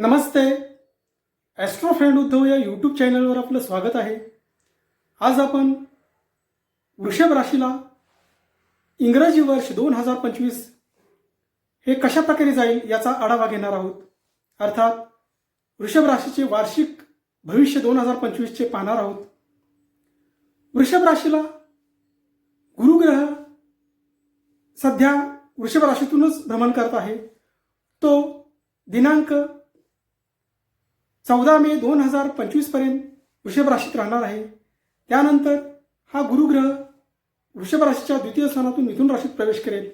नमस्ते. Austro friend Uddhav या YouTube चॅनलवर आपलं स्वागत आहे. आज आपण वृषभ राशीला इंग्रजी वर्ष दोन हजार पंचवीस हे कशा प्रकारे जाईल याचा आढावा घेणार आहोत. अर्थात वृषभ राशीचे वार्षिक भविष्य दोन हजार पंचवीसचे पाहणार आहोत. वृषभ राशीला गुरुग्रह सध्या वृषभ राशीतूनच भ्रमण करत आहे. तो दिनांक चौदा मे दोन हजार पंचवीसपर्यंत वृषभ राशीत राहणार आहे. त्यानंतर हा गुरुग्रह वृषभ राशीच्या द्वितीय स्थानातून मिथुन राशीत प्रवेश करेल.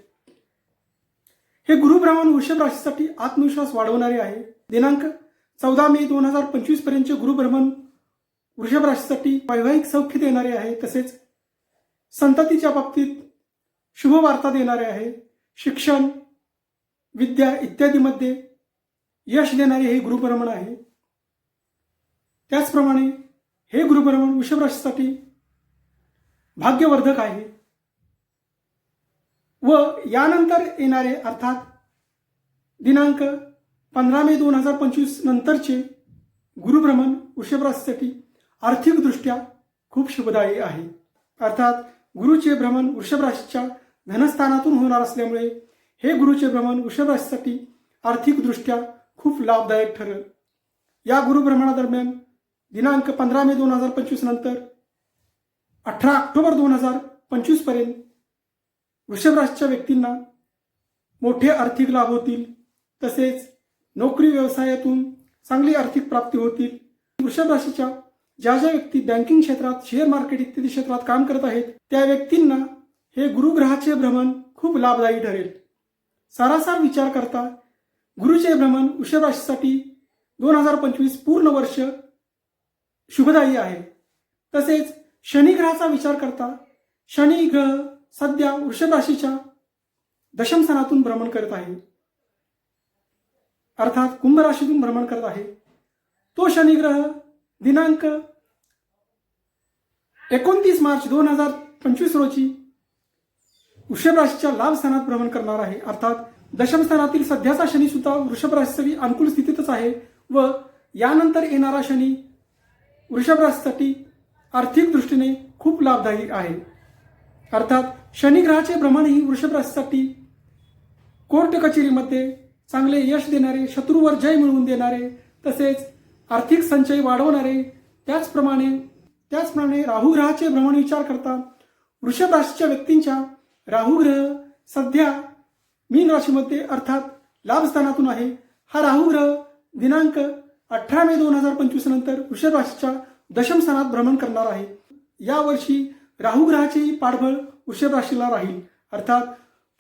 हे गुरुभ्रमण वृषभ राशीसाठी आत्मविश्वास वाढवणारे आहे. दिनांक चौदा मे दोन हजार पंचवीस पर्यंतचे गुरुभ्रमण वृषभ राशीसाठी वैवाहिक सौख्य देणारे आहे. तसेच संततीच्या बाबतीत शुभवार्ता देणारे आहे. शिक्षण विद्या इत्यादीमध्ये यश देणारे हे गुरुभ्रमण आहे. त्याचप्रमाणे हे गुरुभ्रमण वृषभ राशीसाठी भाग्यवर्धक आहे. व यानंतर येणारे अर्थात दिनांक पंधरा मे दोन हजार पंचवीस नंतरचे गुरुभ्रमण वृषभ राशीसाठी आर्थिकदृष्ट्या खूप शुभदायी आहे. अर्थात गुरुचे भ्रमण वृषभ राशीच्या धनस्थानातून होणार असल्यामुळे हे गुरुचे भ्रमण वृषभ राशीसाठी आर्थिकदृष्ट्या खूप लाभदायक ठरेल. या गुरुभ्रमणादरम्यान दिनांक पंधरा मे दोन हजार पंचवीस नंतर अठरा ऑक्टोबर दोन हजार पंचवीसपर्यंत वृषभ राशीच्या व्यक्तींना मोठे आर्थिक लाभ होतील. तसेच नोकरी व्यवसायातून चांगली आर्थिक प्राप्ती होतील. वृषभ राशीच्या ज्या ज्या व्यक्ती बँकिंग क्षेत्रात शेअर मार्केट इत्यादी क्षेत्रात काम करत आहेत त्या व्यक्तींना हे गुरुग्रहाचे भ्रमण खूप लाभदायी ठरेल. सारासार विचार करता गुरुचे भ्रमण वृषभ राशीसाठी दोन हजार पंचवीस पूर्ण वर्ष शुभदायी आहे. तसेच शनिग्रहाचा विचार करता शनी ग्रह सध्या वृषभ राशीच्या दशम भ्रमण करत आहे. अर्थात कुंभ राशीतून भ्रमण करत आहे. तो शनिग्रह दिनांक एकोणतीस मार्च दोन हजार पंचवीस रोजी वृषभ राशीच्या लाभ स्थानात भ्रमण करणार आहे. अर्थात दशम स्थानातील सध्याचा शनी सुद्धा वृषभ राशीसाठी अनुकूल स्थितीतच आहे व यानंतर येणारा शनी वृषभ राशीसाठी आर्थिक दृष्टीने खूप लाभदायी आहे. अर्थात शनिग्रहाचे प्रमाणही भ्रमणही वृषभ राशीसाठी कोर्ट कचेरीमध्ये चांगले यश देणारे शत्रूवर जय मिळवून देणारे तसेच आर्थिक संचय वाढवणारे त्याचप्रमाणे त्याचप्रमाणे राहुग्रहाचे भ्रमण विचार करता वृषभ राशीच्या व्यक्तींच्या राहुग्रह सध्या मीन राशीमध्ये अर्थात लाभस्थानातून आहे. हा राहुग्रह दिनांक अठरा मे दोन हजार पंचवीस नंतर वृषभ राशीच्या दशम स्थानात भ्रमण करणार आहे. यावर्षी राहू ग्रहाचेही पाठबळ वृषभ राशीला राहील. अर्थात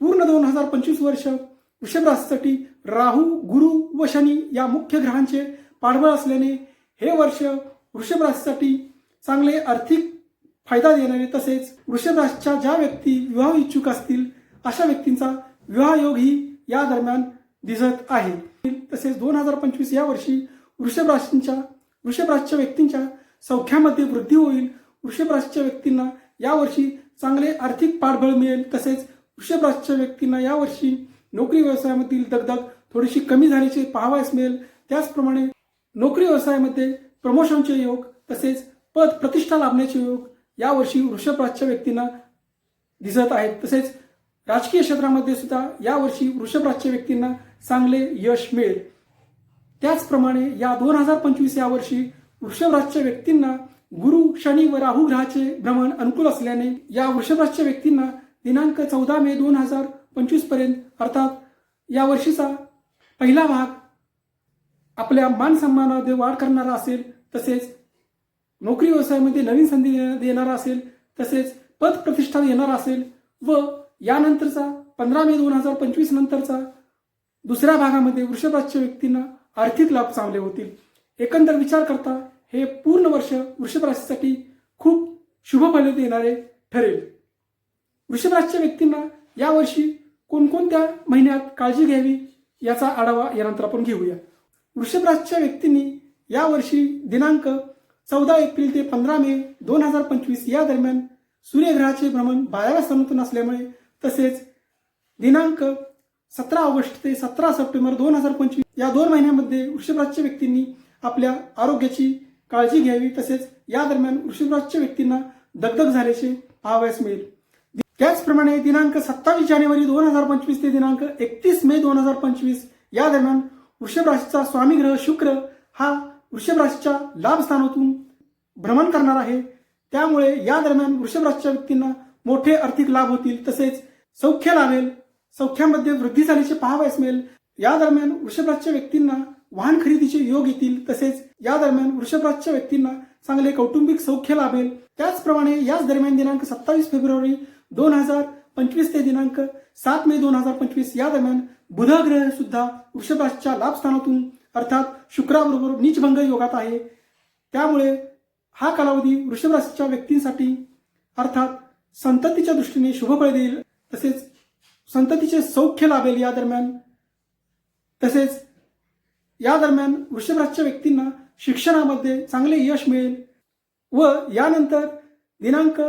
पूर्ण दोन हजार पंचवीस वर्ष वृषभ राशीसाठी राहू गुरु व शनी या मुख्य ग्रहांचे पाठबळ असल्याने हे वर्ष वृषभ राशीसाठी चांगले आर्थिक फायदा देणारे तसेच वृषभ राशीच्या ज्या व्यक्ती विवाह इच्छुक असतील अशा व्यक्तींचा विवाह योगही या दरम्यान दिसत आहे. तसेच दोन हजार पंचवीस या वर्षी वृषभ राशींच्या वृषभ राशीच्या व्यक्तींच्या सौख्यामध्ये वृद्धी होईल. वृषभ राशीच्या व्यक्तींना यावर्षी चांगले आर्थिक पाठबळ मिळेल. तसेच वृषभ राशीच्या व्यक्तींना यावर्षी नोकरी व्यवसायामधील दगदग थोडीशी कमी झाल्याचे पाहावयास मिळेल. त्याचप्रमाणे नोकरी व्यवसायामध्ये प्रमोशनचे योग तसेच पद प्रतिष्ठा लाभण्याचे योग यावर्षी वृषभ राशीच्या व्यक्तींना दिसत आहेत. तसेच राजकीय क्षेत्रामध्ये सुद्धा यावर्षी वृषभ राशीच्या व्यक्तींना चांगले यश मिळेल. त्याचप्रमाणे या दोन हजार पंचवीस या वर्षी वृषभराजच्या व्यक्तींना गुरु शनी व राहू ग्रहाचे भ्रमण अनुकूल असल्याने या वृषभराजच्या व्यक्तींना दिनांक चौदा मे दोन हजार पंचवीसपर्यंत अर्थात या वर्षीचा पहिला भाग आपल्या मान सन्मानामध्ये वाढ करणारा असेल तसेच नोकरी व्यवसायामध्ये नवीन संधी देणारा असेल तसेच पद प्रतिष्ठा देणारा असेल व यानंतरचा पंधरा मे दोन हजार पंचवीस नंतरचा दुसऱ्या भागामध्ये वृषभराजच्या व्यक्तींना आर्थिक लाभ चांगले होतील. एकंदर विचार करता हे पूर्ण वर्ष वृषभ राशीसाठी खूप शुभ फले देणारे ठरेल. वृषभ राशीच्या व्यक्तींना यावर्षी कोणकोणत्या महिन्यात काळजी घ्यावी याचा आढावा यानंतर आपण घेऊया. वृषभ राशीच्या व्यक्तींनी यावर्षी दिनांक चौदा एप्रिल ते पंधरा मे दोन हजार पंचवीस या दरम्यान सूर्यग्रहाचे भ्रमण बाराव्या स्थानातून असल्यामुळे तसेच दिनांक सतरा ऑगस्ट ते सतरा सप्टेंबर दोन हजार पंचवीस या दोन महिन्यामध्ये वृषभराजच्या व्यक्तींनी आपल्या आरोग्याची काळजी घ्यावी तसेच या दरम्यान वृषभराजच्या व्यक्तींना दगदग झाल्याचे पाहावयास मिळेल. त्याचप्रमाणे दिनांक सत्तावीस जानेवारी दोन हजार पंचवीस ते दिनांक एकतीस मे दोन हजार पंचवीस या दरम्यान वृषभ राशीचा स्वामी ग्रह शुक्र हा वृषभ राशीच्या लाभ स्थानातून भ्रमण करणार आहे. त्यामुळे या दरम्यान वृषभ राशीच्या व्यक्तींना मोठे आर्थिक लाभ होतील तसेच सौख्य लाभेल. सौख्यामध्ये वृद्धी झाल्याचे पाहावयास मिळेल. या दरम्यान वृषभराजच्या व्यक्तींना वाहन खरेदीचे योग येतील. तसेच या दरम्यान वृषभराजच्या व्यक्तींना चांगले कौटुंबिक सौख्य लाभेल. त्याचप्रमाणे याच दरम्यान दिनांक सत्तावीस फेब्रुवारी दोन हजार पंचवीस ते दिनांक सात मे दोन हजार पंचवीस या दरम्यान बुध ग्रह सुद्धा वृषभराजच्या लाभस्थानातून अर्थात शुक्राबरोबर नीचभंग योगात आहे. त्यामुळे हा कालावधी वृषभ राशीच्या व्यक्तींसाठी अर्थात संततीच्या दृष्टीने शुभफळ देईल. तसेच संततीचे सौख्य लाभेल या दरम्यान. तसेच या दरम्यान वृषभराजच्या व्यक्तींना शिक्षणामध्ये चांगले यश मिळेल. व यानंतर दिनांक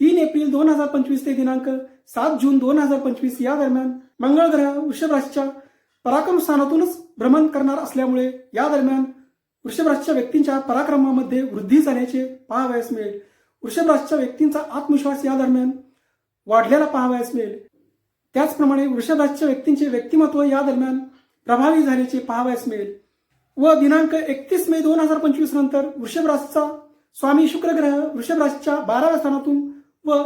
तीन एप्रिल दोन हजार पंचवीस ते दिनांक सात जून दोन हजार पंचवीस या दरम्यान मंगळ ग्रह वृषभ राशीच्या पराक्रम स्थानातूनच भ्रमण करणार असल्यामुळे या दरम्यान वृषभ राशीच्या व्यक्तींच्या पराक्रमामध्ये वृद्धी झाल्याचे पाहावयास मिळेल. वृषभ राशीच्या व्यक्तींचा आत्मविश्वास या दरम्यान वाढलेला पाहावयास मिळेल. त्याचप्रमाणे वृषभाच्या व्यक्तींचे व्यक्तिमत्व या दरम्यान प्रभावी झाल्याचे पाहावयास मिळेल. व दिनांक एकतीस मे दोन हजार पंचवीस नंतर वृषभराजचा स्वामी शुक्रग्रह वृषभराजच्या बाराव्या स्थानातून व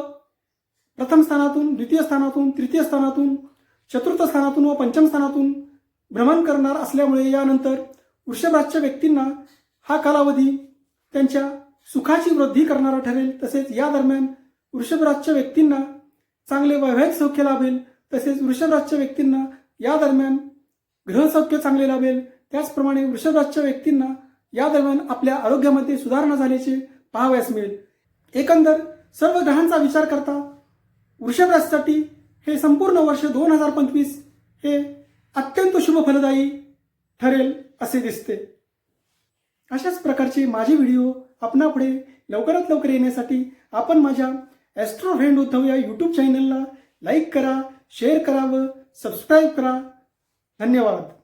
प्रथम स्थानातून द्वितीय स्थानातून तृतीय स्थानातून चतुर्थ स्थानातून व पंचम स्थानातून भ्रमण करणार असल्यामुळे यानंतर वृषभराजच्या व्यक्तींना हा कालावधी त्यांच्या सुखाची वृद्धी करणारा ठरेल. तसेच या दरम्यान वृषभराजच्या व्यक्तींना चांगले वैवाहिक सौख्य लाभेल. तसेच वृषभराजच्या व्यक्तींना या दरम्यान ग्रहसौख्य चांगले लाभेल. त्याचप्रमाणे वृषभराजच्या व्यक्तींना या दरम्यान आपल्या आरोग्यामध्ये सुधारणा झाल्याचे पाहावयास मिळेल. एकंदर सर्व ग्रहांचा विचार करता वृषभराजसाठी हे संपूर्ण वर्ष दोन हजार पंचवीस हे अत्यंत शुभ फलदायी ठरेल असे दिसते. अशाच प्रकारचे माझे व्हिडिओ आपणापुढे लवकरात लवकर येण्यासाठी आपण माझ्या ॲस्ट्रो फ्रेंड उद्धव या यूट्यूब चॅनलला लाईक करा शेअर करावं सबस्क्राईब करा. धन्यवाद.